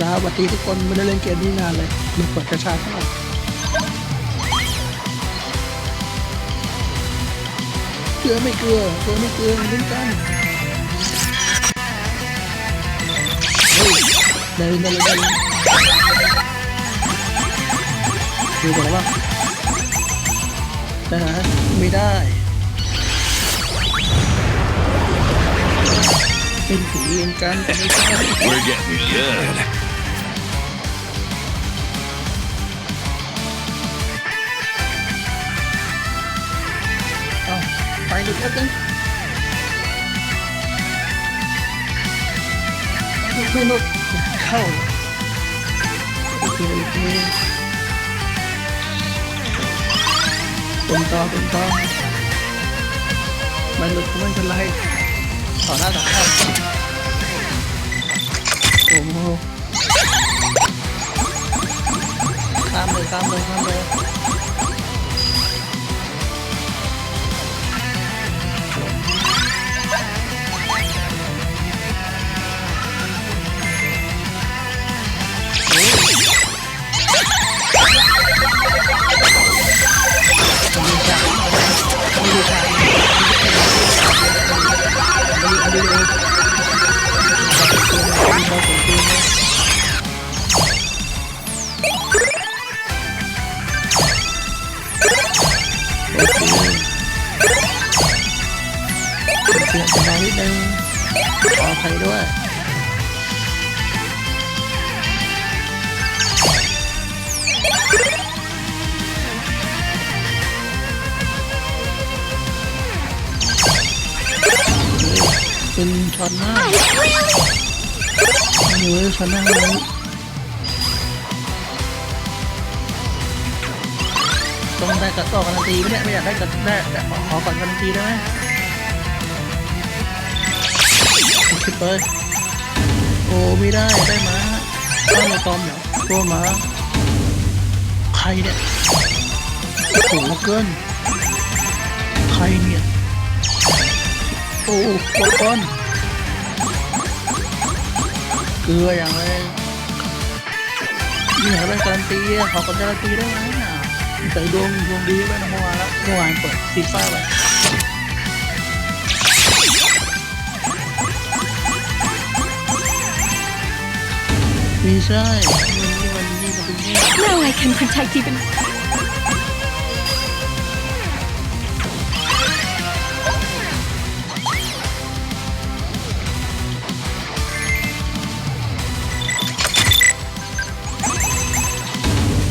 สวัสดีทุกคนไม่ได้เล่นเกมนี้นานเลยมันเปิดกระชาเข้าเกลือไม่เกลือเกลือไม่เกลือเหมือนกันเฮ้ยเดินเดินเดินดูก่อนว่าได้นะไม่ได้เป็นผีเหมือนกันแต่ไม่ใช่ We're getting good. ไปดูแป๊บนึงไม่หมดเข้าโอเคโอเคเป็นต่อเป็นต่อไม่หลุดไม่เป็นไรต่อหน้าต่อเข้าโอ้โหข้ามเลยข้ามเลยข้ามเลย เปลี่ยนสบายนิดนึงขออภัยด้วยเป็นช้อนหน้าหนูช้อนหน้าเลยต้องได้กับต่อการันตีไหมเนี่ยไม่อยากได้กับได้ขอขอก่อนการันตีได้ไหม ขึ้นไป โอ้ไม่ได้ได้มาต้องเลยตอมเหรอตัวมาใครเนี่ยโอ้โหเกิน ใครเนี่ย โอ้โหก้อนเกลืออย่างไรนี่หาเป็นการันตีอะขอคนการันตีได้ไหมอะใส่ดวงดวงดีไว้นะเมื่อวานแล้วเมื่อวานเปิดซีฟ้าไป ไม่ใช่มันนี่มันนี่มันนี่ Now I can protect even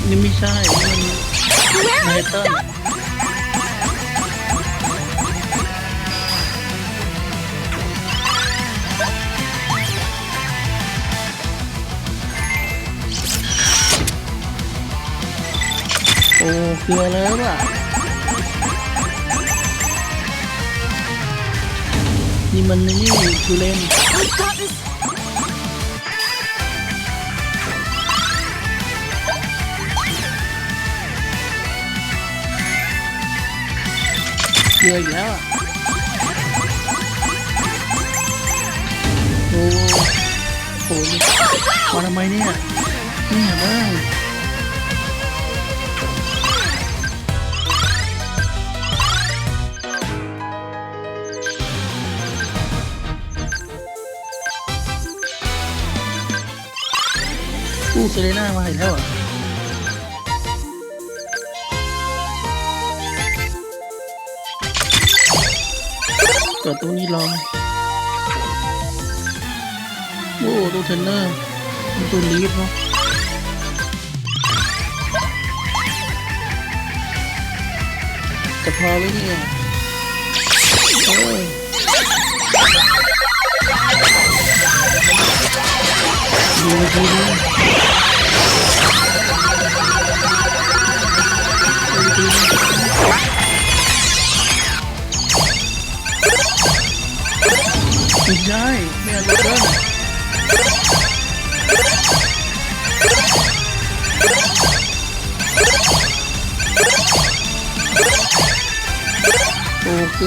นี่ไม่ใช่มันไนเติ้ล โอ้เกลือแล้วอะนี่มันนี่คือเล่นเกลืออีกแล้วอะโอ้โหมาทำไมเนี่ยนี่เห็นไู้เซเลน่ามาอีกแล้วอะกดตัวนี้รอโอ้ตัวเทนเนอร์มันตัวลีฟเนาะจะพอไหมเนี่ยโอ้ยดูดูดู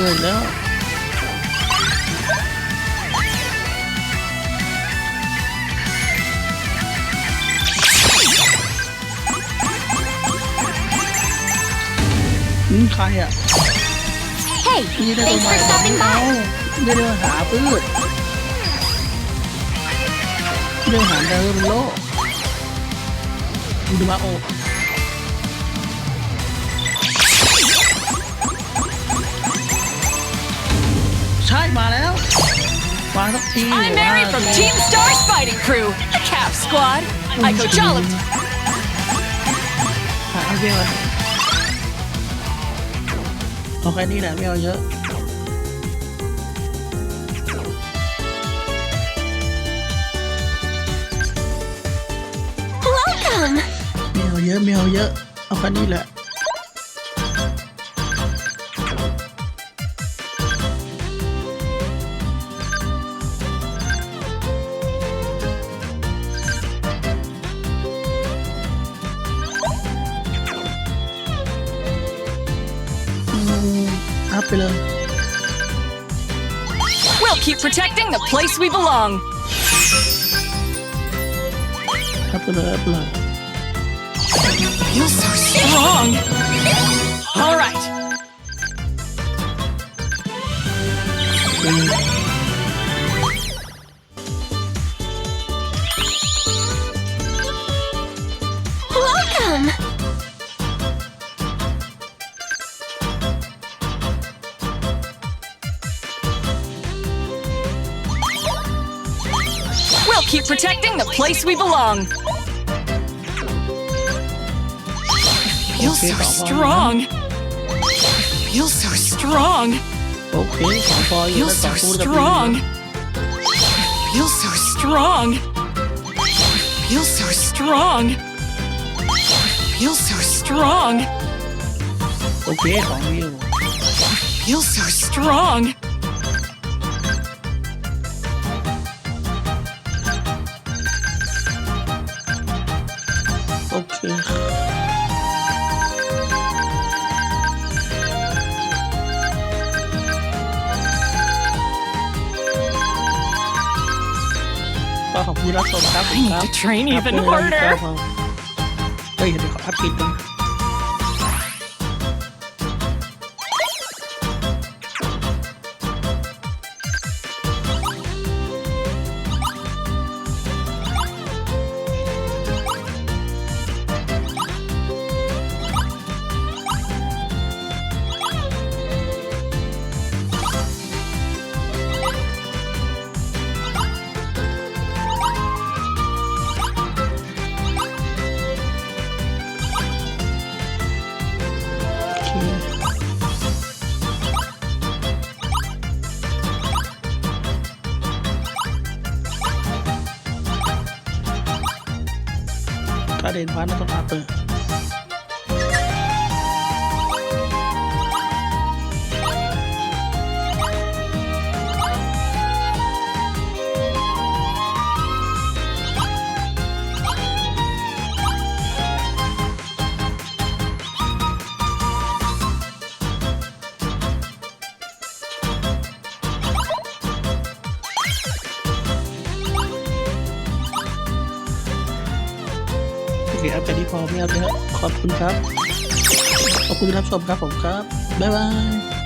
นื่อยแล้วนี่ใครอะฮ้ยนี่ได้ตัวใหม่แล้ว stopping เา by. ได้เดินหาพืชเดินหาเดินโลกดูมาโอ I'm Mary from มา Team Stars Fighting Crew, the Cap Squad. I coach all of หาเยอะเอาแค่นี้แหละไม่เอาเยอะ Welcome. ไม่เอาเยอะไม่เอาเยอะ เอาแค่นี้แหละ อืมอัพไปเลย We'll keep protecting the place we belong. อัพไปเลยอัพไปเลย Feel so strong. All right. อื We'll keep protecting the place we belong. Feel so strong. Feel so strong. โอเคสองพออยู่ Feel แล้วสอ so งคู่กับ strong. Feel so strong. Feel so strong. Feel so strong. โอเคสองวิว Feel so strong. โอเคก็ขอบคุณที่รับชมครับ I need to train ครับ even เวลาอีก harder. แล้วครับเฮ้ยเดี๋ยวขออัพกินกัน การเเปิดโอเคอับแค่นี้พอไม่เอาเยอะขอบคุณครับ ขอบคุณที่รับชมครับผมครับ บ๊ายบาย